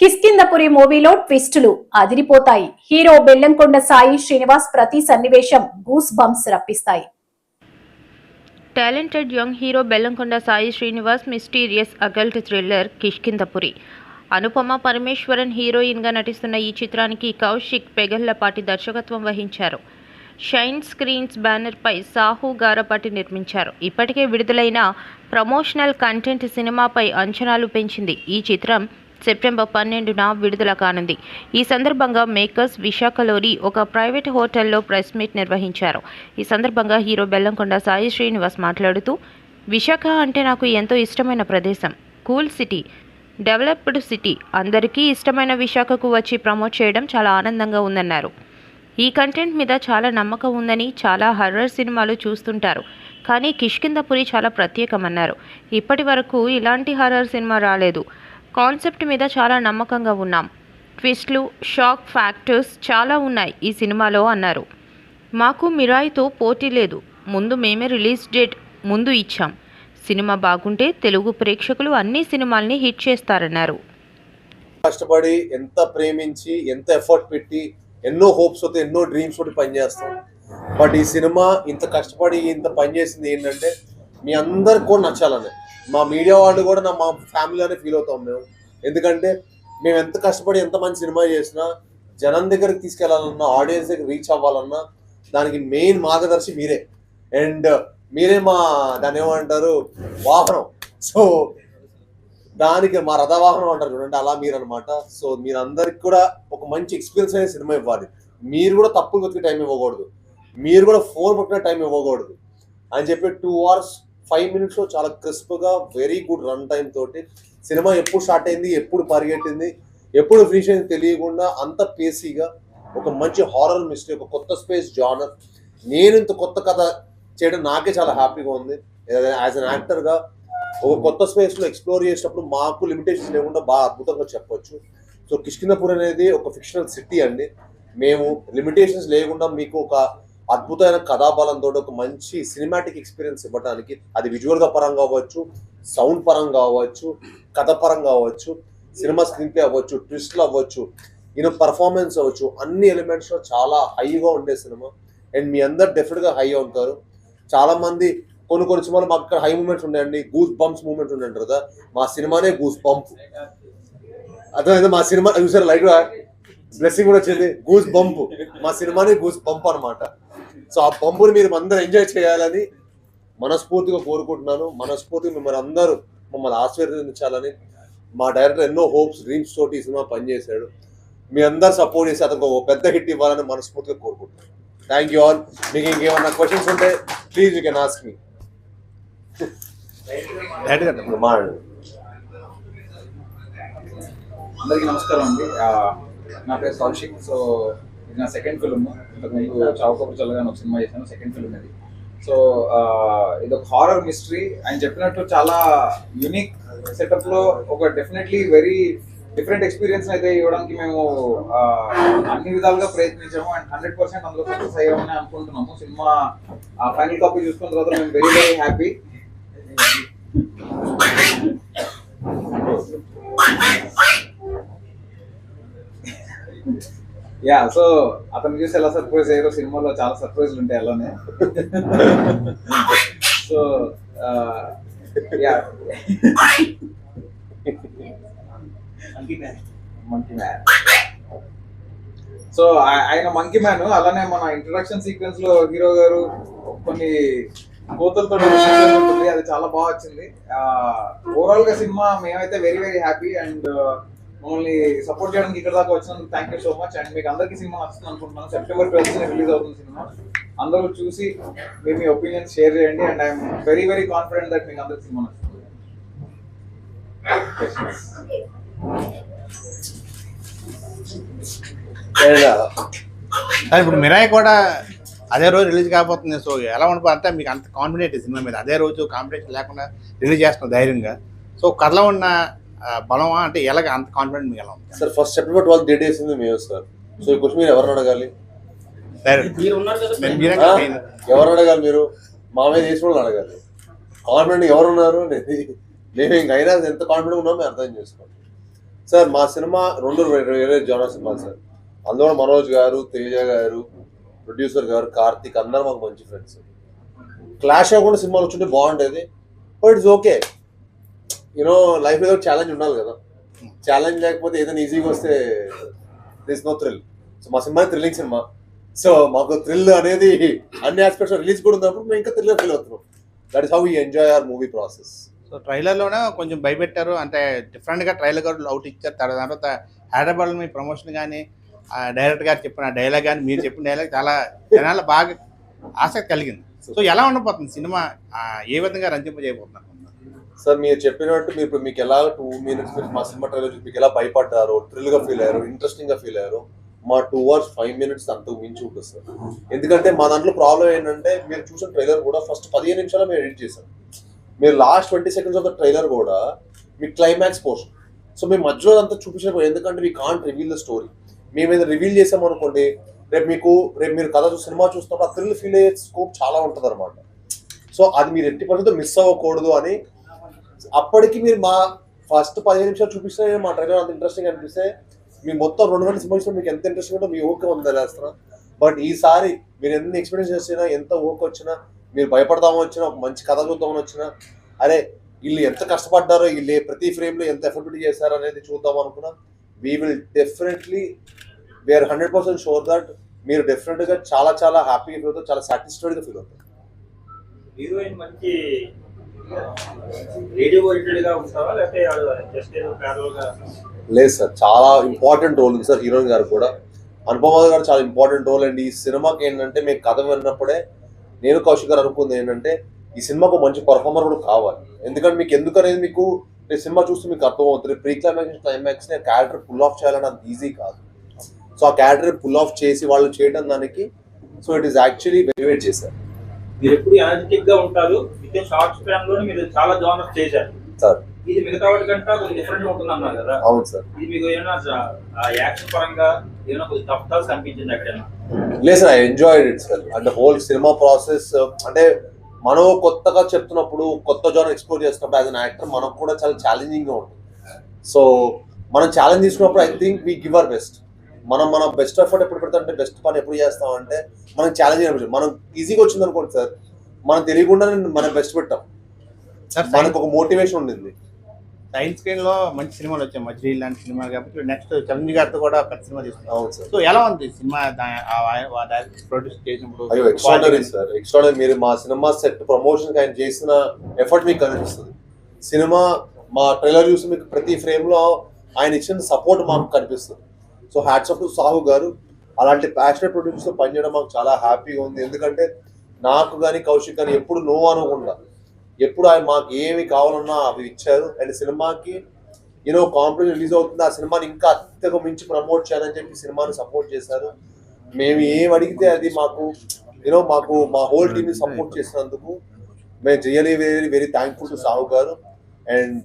కిష్కిందపురి మూవీలో ట్విస్టులు అదిరిపోతాయి. హీరో బెల్లంకొండ సాయి శ్రీనివాస్ ప్రతి సన్నివేశం goose bumps రప్పిస్తాయి. Talented young hero Bellamkonda Sai Srinivas mysterious occult thriller Kishkindhapuri Anupama Parameswaran హీరోయిన్గా నటిస్తున్న ఈ చిత్రానికి కౌశిక్ పెగల్లపాటి దర్శకత్వం వహించారు. షైన్ స్క్రీన్స్ బ్యానర్పై సాహు గారపాటి నిర్మించారు. ఇప్పటికే విడుదలైన ప్రమోషనల్ కంటెంట్ సినిమాపై అంచనాలు పెంచింది ఈ చిత్రం. సెప్టెంబర్ పన్నెండున విడుదల కానుంది. ఈ సందర్భంగా మేకర్స్ విశాఖలోని ఒక ప్రైవేట్ హోటల్లో ప్రెస్ మీట్ నిర్వహించారు. ఈ సందర్భంగా హీరో బెల్లంకొండ సాయి శ్రీనివాస్ మాట్లాడుతూ విశాఖ అంటే నాకు ఎంతో ఇష్టమైన ప్రదేశం. Cool city developed city. అందరికీ ఇష్టమైన విశాఖకు వచ్చి ప్రమోట్ చేయడం చాలా ఆనందంగా ఉందన్నారు. ఈ కంటెంట్ మీద చాలా నమ్మకం ఉందని చాలా హర్రర్ సినిమాలు చూస్తుంటారు. కానీ కిష్కిందపురి చాలా ప్రత్యేకమన్నారు. ఇప్పటి వరకు ఇలాంటి హర్రర్ సినిమా రాలేదు. కాన్సెప్ట్ మీద చాలా నమ్మకంగా ఉన్నాం. ట్విస్ట్లు షాక్ ఫ్యాక్టర్స్ చాలా ఉన్నాయి ఈ సినిమాలో అన్నారు. మాకు మిరాయితో పోటీ లేదు. ముందు మేమే రిలీజ్ డేట్ ముందు ఇచ్చాం. సినిమా బాగుంటే తెలుగు ప్రేక్షకులు అన్ని సినిమాల్ని హిట్ చేస్తారన్నారు. కష్టపడి ఎంత ప్రేమించి ఎంత ఎఫర్ట్ పెట్టి ఎన్నో హోప్స్ తోటి ఎన్నో డ్రీమ్స్ తోటి పనిచేస్తాం బట్ ఈ సినిమా ఇంత కష్టపడి ఇంత పనిచేసింది ఏంటంటే మీ అందరికీ నచ్చాలని. మా మీడియా వాళ్ళు కూడా నా మా ఫ్యామిలీలోనే ఫీల్ అవుతాం మేము. ఎందుకంటే మేము ఎంత కష్టపడి ఎంత మంచి సినిమా చేసినా జనం దగ్గరికి తీసుకెళ్ళాలన్నా ఆడియన్స్ దగ్గర రీచ్ అవ్వాలన్నా దానికి మెయిన్ మార్గదర్శి మీరే. అండ్ మీరే మా దాన్ని ఏమంటారు? వాహనం. సో దానికి మా రథవాహనం అంటారు చూడండి అలా మీరు అనమాట సో మీరందరికి కూడా ఒక మంచి ఎక్స్పీరియన్స్ అనే సినిమా ఇవ్వాలి. మీరు కూడా తప్పులు వెతికే టైం ఇవ్వకూడదు. మీరు కూడా ఫోన్ పట్టిన టైం ఇవ్వకూడదు. అని చెప్పి టూ అవర్స్ ఫైవ్ మినిట్స్లో చాలా క్రిస్ప్గా వెరీ గుడ్ రన్ టైం తోటి సినిమా ఎప్పుడు స్టార్ట్ అయింది ఎప్పుడు పరిగెట్టింది ఎప్పుడు ఫినిష్ అయింది తెలియకుండా అంత పేసీగా ఒక మంచి హారర్ మిస్టరీ ఒక కొత్త స్పేస్ జానర్ నేను ఇంత కొత్త కథ చేయడం నాకే చాలా హ్యాపీగా ఉంది. యాజ్ అన్ యాక్టర్గా ఒక కొత్త స్పేస్లో ఎక్స్ప్లోర్ చేసినప్పుడు మాకు లిమిటేషన్స్ లేకుండా బాగా అద్భుతంగా చెప్పొచ్చు. సో కిష్కిందపూర్ అనేది ఒక ఫిక్షనల్ సిటీ అండి. మేము లిమిటేషన్స్ లేకుండా మీకు ఒక అద్భుతమైన కథాబలంతో ఒక మంచి సినిమాటిక్ ఎక్స్పీరియన్స్ ఇవ్వడానికి అది విజువల్గా పరంగా అవ్వచ్చు సౌండ్ పరంగా అవ్వచ్చు కథ పరంగా అవ్వచ్చు సినిమా స్క్రీన్ ప్లే అవ్వచ్చు ట్విస్ట్లు అవ్వచ్చు ఈయన పర్ఫార్మెన్స్ అవ్వచ్చు అన్ని ఎలిమెంట్స్లో చాలా హైగా ఉండే సినిమా అండ్ మీ అందరు డెఫినెట్గా హై ఉంటారు. చాలా మంది కొన్ని కొన్ని సినిమాలు మాకు ఇక్కడ హై మూమెంట్స్ ఉన్నాయండి. గూస్ బంప్స్ మూమెంట్స్ ఉన్నాయంటారు కదా. మా సినిమానే గూస్ బంప్ అర్థమైంది? మా సినిమా చూసారు లైట్ బ్లెస్సింగ్ కూడా వచ్చింది. గూస్ బంప్ మా సినిమానే గూస్ బంప్ అన్నమాట. సో ఆ పంపుని మీరు అందరూ ఎంజాయ్ చేయాలని మనస్ఫూర్తిగా కోరుకుంటున్నాను. మనస్ఫూర్తిగా మిమ్మల్ని అందరూ మమ్మల్ని ఆశీర్వదించాలని మా డైరెక్టర్ ఎన్నో హోప్స్ డ్రీమ్స్ తోటి ఈ సినిమా పనిచేశాడు. మీ అందరు సపోర్ట్ చేసి అతనికి ఒక పెద్ద హిట్ ఇవ్వాలని మనస్ఫూర్తిగా కోరుకుంటున్నాను. థ్యాంక్ యూ ఆల్ మీకు ఇంకేమన్నా క్వశ్చన్స్ ఉంటే ప్లీజ్ యూ కెన్ ఆస్క్ మీ అందరికీ నమస్కారం అండి. ఆ, నా పేరు కౌశిక్. సో నా సెకండ్ ఫిల్మ్ ఇంతకుముందు చావుకబురు చల్లగా ఒక సినిమా చేశాను సెకండ్ ఫిల్మ్ ఇది. సో ఇది ఒక హారర్ మిస్టరీ ఆయన చెప్పినట్టు చాలా యూనిక్ సెటప్లో ఒక డెఫినెట్లీ వెరీ డిఫరెంట్ ఎక్స్పీరియన్స్ అయితే ఇవ్వడానికి మేము అన్ని విధాలుగా ప్రయత్నించాము. అండ్ హండ్రెడ్ పర్సెంట్ అందులో సక్సెస్ అయ్యామని అనుకుంటున్నాము. సినిమా ఫైనల్ కాపీ చూసుకున్న తర్వాత మేము very very happy yeah so అతను చూసి ఎలా సర్ప్రైజ్ అయ్యారో సినిమాలో చాలా సర్ప్రైజ్లు ఉంటాయి అలానే. So yeah monkey man so ఆయన మంకీ మ్యాన్ అలానే మన ఇంట్రడక్షన్ సీక్వెన్స్లో హీరో గారు కొన్ని కోతలతో ఉంటుంది అది చాలా బాగా వచ్చింది. ఓవరాల్గా సినిమా మేమైతే వెరీ వెరీ హ్యాపీ అండ్ మమ్మల్ని సపోర్ట్ చేయడానికి ఇక్కడ దాకా వచ్చినందుకు thank you so much and మీకు అందరికీ సినిమా నచ్చుతుంది అనుకుంటున్నాను. సెప్టెంబర్ ట్వెల్త్ రిలీజ్ అవుతుంది సినిమా. అందరూ చూసి మీరు మీ ఒపీనియన్ షేర్ చేయండి. And I'm very very confident that మీకు అందరికి సినిమా నచ్చుతుంది. ఇప్పుడు మిరాయి కూడా అదే రోజు రిలీజ్ కాబోతుంది. సో ఎలా ఉంటుంది అంటే మీకు అంత కాన్ఫిడెంట్ సినిమా మీద. అదే రోజు కాంపిటీషన్ లేకుండా రిలీజ్ చేస్తున్న ధైర్యంగా. సో కథలో ఉన్న బలమా అంటే ఎలాగ అంత కాన్ఫిడెంట్ మీకు ఎలా ఉంది sir first September twelfth date వేసింది మేము సార్. సో ఈ క్వశ్చన్ మీరు ఎవరిని అడగాలి. ఎవరిని అడగాలి మీరు? మా మీద చేసిన వాళ్ళని అడగాలి. కాన్ఫిడెంట్ ఎవరు ఉన్నారు అనేది మేము ఇంక అయినా ఎంత కాన్ఫిడెంట్ ఉన్నామో మేము అర్థం చేసుకోండి సార్ మా సినిమా రెండు వేరే వేరే జోనర్ సినిమాలు సార్. అందులో మనోజ్ గారు తేజ గారు ప్రొడ్యూసర్ గారు కార్తిక్ అందరూ మాకు మంచి ఫ్రెండ్స్ క్లాష్ అవ్వకుండా సినిమాలు వచ్చుంటే బాగుండేది but it's okay you know life ఏదో ఛాలెంజ్ ఉండాలి కదా. ఛాలెంజ్ లేకపోతే ఏదైనా ఈజీగా వస్తే దిస్ నో థ్రిల్ సో మా సినిమా థ్రిల్లింగ్ సినిమా. సో మాకు థ్రిల్ అనేది అన్ని ఆస్పెక్ట్స్ రిలీజ్ కూడా ఉన్నప్పుడు మేము ఇంకా థ్రిల్ ఫీల్ అవుతున్నాం. That is how we enjoy our movie process so ట్రైలర్లోనే కొంచెం భయపెట్టారు. అంటే డిఫరెంట్గా ట్రైలర్ గారు అవుట్ ఇచ్చారు. తర్వాత తర్వాత హైదరాబాద్లో మీ ప్రమోషన్ కానీ డైరెక్టర్ గారు చెప్పిన డైలాగ్ కానీ మీరు చెప్పిన డైలాగ్ చాలా జనాలు బాగా ఆసక్తి కలిగింది. సో ఎలా ఉండబోతుంది సినిమా? ఏ విధంగా రంజింపజేయబోతున్నారు? సార్ మీరు చెప్పినట్టు మీరు ఇప్పుడు మీకు ఎలా టూ మినిట్స్ మీరు మా సినిమా ట్రైలర్ చూసి మీకు ఎలా భయపడ్డారు థ్రిల్గా ఫీల్ అయ్యారు ఇంట్రెస్టింగ్గా ఫీల్ అయ్యారు మా టూ అవర్స్ ఫైవ్ మినిట్స్ అంతకు మించి ఉంటుంది సార్ ఎందుకంటే మా దాంట్లో ప్రాబ్లం ఏంటంటే మీరు చూసిన ట్రైలర్ కూడా ఫస్ట్ పదిహేను నిమిషాలు మేము ఎడిట్ చేశాం. మీరు last twenty seconds of the trailer కూడా మీ క్లైమాక్స్ పోర్షన్ సో మేము మధ్యలో అంతా చూపించకపోయి ఎందుకంటే మీ కాంట్ రివీల్ ద స్టోరీ మేము ఏదైనా రివీల్ చేసాం అనుకోండి రేపు మీకు రేపు మీరు కథ సినిమా చూస్తున్నప్పుడు ఆ థ్రిల్ ఫీల్ అయ్యే స్కోప్ చాలా ఉంటుంది అనమాట సో అది మీరు ఎట్టి పరిస్థితుల్లో మిస్ అవ్వకూడదు అని అప్పటికి మీరు మా ఫస్ట్ పదిహేను నిమిషాలు చూపిస్తే మా ట్రైలర్ అంత ఇంట్రెస్టింగ్ అనిపిస్తే మీ మొత్తం రెండు గంటల సంబంధించిన మీకు ఎంత ఇంట్రెస్టింగ్ ఉంటుందో మీ ఓకే ఉందా చేస్తున్నా బట్ ఈసారి మీరు ఎన్ని ఎక్స్పీరియన్స్ చేసినా ఎంత ఓకే వచ్చినా మీరు భయపడదామని వచ్చినా ఒక మంచి కథ చూద్దామని వచ్చినా అరే వీళ్ళు ఎంత కష్టపడ్డారో వీళ్ళు ప్రతి ఫ్రేమ్లో ఎంత ఎఫర్ట్ చేశారో అనేది చూద్దాం అనుకున్నా. We will definitely we're hundred percent sure that మీరు డెఫినెట్గా చాలా చాలా హ్యాపీగా ఫీల్ అవుతారు చాలా సాటిస్ఫైడ్గా ఫీల్ అవుతారు. హీరోయిన్ మంచి లేదు సార్ చాలా ఇంపార్టెంట్ రోల్ ఉంది సార్ హీరోయిన్ గారు కూడా. అనుపమ గారు చాలా ఇంపార్టెంట్ రోల్ అండ్ ఈ సినిమాకి ఏంటంటే మేము కథ విన్నప్పుడే నేను కౌశిక్ గారు అనుకుంది ఏంటంటే ఈ సినిమాకు మంచి పర్ఫార్మర్ కూడా కావాలి. ఎందుకంటే మీకు ఎందుకు అనేది మీకు ఈ సినిమా చూస్తే మీకు అర్థమవుతుంది. ప్రీ క్లైమాక్స్ క్లైమాక్స్ని క్యారెక్టర్ పుల్ ఆఫ్ చేయాలని అంత ఈజీ కాదు. సో ఆ క్యారెక్టర్ పుల్ ఆఫ్ చేసి వాళ్ళు చేయడం దానికి సో ఇట్ ఈస్ యాక్చువల్లీ వెరివేట్ చేశారు. మీరు ఎప్పుడు గా ఉంటారు. విత్ షార్ట్ స్పాన్లోనే మీరు చాలా జానర్స్ చేశారు. సార్. ఇది మిగతా వాటి కంటే కొంచెం డిఫరెంట్ ఉంటుంది అన్నారు కదా. అవును సార్. ఇది మీకు ఏమైనా యాక్షన్ పరంగా ఏమైనా కొంచెం తప్పుతాల్సి అనిపించింది ఎక్కడైనా? లేదు sir I enjoy it sir. అంటే హోల్ సినిమా ప్రాసెస్ అంటే మనం కొత్తగా చెప్తున్నప్పుడు కొత్త జాన్ ఎక్స్ప్లోర్ చేస్తున్నప్పుడు యాజ్ అన్ యాక్టర్ మనకు కూడా చాలా ఛాలెంజింగ్గా ఉంటుంది. సో మనం ఛాలెంజ్ తీసుకున్నప్పుడు I think we give our best మనం మన బెస్ట్ ఎఫర్ట్ ఎప్పుడు పెడతామంటే బెస్ట్ పని ఎప్పుడు చేస్తామంటే మనం ఛాలెంజ్ అనిపించదు. మనం ఈజీగా వచ్చింది అనుకోండి సార్ మనం తెలియకుండా మన బెస్ట్ పెట్టాం. సార్ మనకు ఒక మోటివేషన్ ఉండింది. సైన్స్ స్క్రీన్లో మంచి సినిమాలు వచ్చాయి. మధ్య లాంటి సినిమాలు కాబట్టి నెక్స్ట్ చంద్ర గారితో కూడా పెద్ద సినిమా తీసుకున్నాం సో ఎలా ఉంది సినిమా ప్రొడ్యూస్ చేసినప్పుడు? ఎక్స్ట్రాడనరీ సార్ ఎక్స్ట్రాడనరీ మీరు మా సినిమా సెట్ ప్రమోషన్ ఆయన చేసిన ఎఫర్ట్ మీకు కనిపిస్తుంది. సినిమా మా ట్రైలర్ చూసి మీకు ప్రతి ఫ్రేమ్లో ఆయన ఇచ్చిన సపోర్ట్ మాకు కనిపిస్తుంది. So hats off to Sahu గారు. అలాంటి ప్యాషనెట్ ప్రొడ్యూసర్ పనిచేయడం మాకు చాలా హ్యాపీగా ఉంది. ఎందుకంటే నాకు కానీ కౌశిక్ కానీ ఎప్పుడు నో అనుకుండా ఎప్పుడు ఆయన మాకు ఏమి కావాలన్నా అవి ఇచ్చారు. అండ్ సినిమాకి యూనో కాంపిటీషన్ రిలీజ్ అవుతుంది. ఆ సినిమాని ఇంకా అత్యగా మించి ప్రమోట్ చేయాలని చెప్పి సినిమాని సపోర్ట్ చేశారు. మేము ఏం అడిగితే అది మాకు యూనో మాకు మా హోల్ టీమ్ని సపోర్ట్ చేసినందుకు మేము really very very thankful to Sahu గారు. అండ్